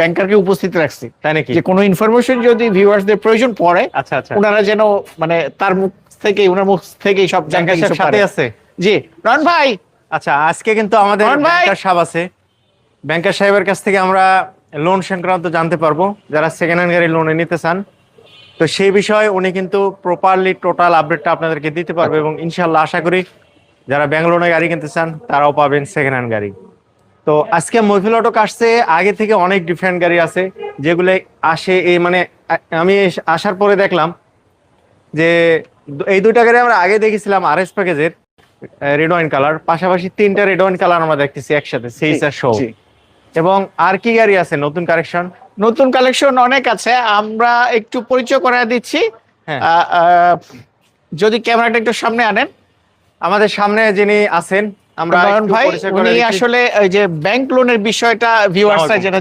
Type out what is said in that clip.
ব্যাংকারকে উপস্থিত রাখছি। তাই নাকি? যে কোনো ইনফরমেশন যদি ভিউয়ার্সদের প্রয়োজন পড়ে আচ্ছা আচ্ছা। ওনারা যেন মানে তার মুখ থেকে ওনার মুখ থেকেই সব ব্যাংকার সাথে আছে? জি। রন ভাই! আচ্ছা আজকে কিন্তু আমাদের ব্যাংকার সাহেব আছে। ব্যাংকার সাহেবের কাছ থেকে আমরা লোন সংক্রান্ত জানতে পারব। যারা সেকেন্ড হ্যান্ড গাড়ি লোনে নিতে চান তো সেই বিষয়ে উনি কিন্তু প্রপারলি টোটাল আপডেটটা আপনাদেরকে দিতে পারবে এবং ইনশাল্লাহ আশা করি যারা ব্যাংক লোনে গাড়ি কিনতে চান তারাও পাবেন সেকেন্ড হ্যান্ড গাড়ি। তো আজকে মহিফিল অটো আসছে আগে থেকে অনেক ডিফারেন্ট গাড়ি আছে যেগুলো আসে এই মানে আমি আসার পরে দেখলাম যে এই দুইটা গাড়ি আমরা আগে দেখেছিলাম আর এস প্যাকেজের রেড ওয়াইন কালার পাশাপাশি তিনটা রেড ওয়াইন কালার আমরা দেখতেছি একসাথে সেইস আর শো এবং আর কি গাড়ি আছে নতুন কালেকশন নতুন কালেকশন অনেক আছে আমরা একটু পরিচয় করে দিচ্ছি। হ্যাঁ। যদি ক্যামেরাটা একটু সামনে আনেন। আমাদের সামনে যিনি আছেন আমরা ভাই উনি আসলে ওই যে ব্যাংক লোনের বিষয়টা ভিউয়ার্সরা আসসালামু যেটা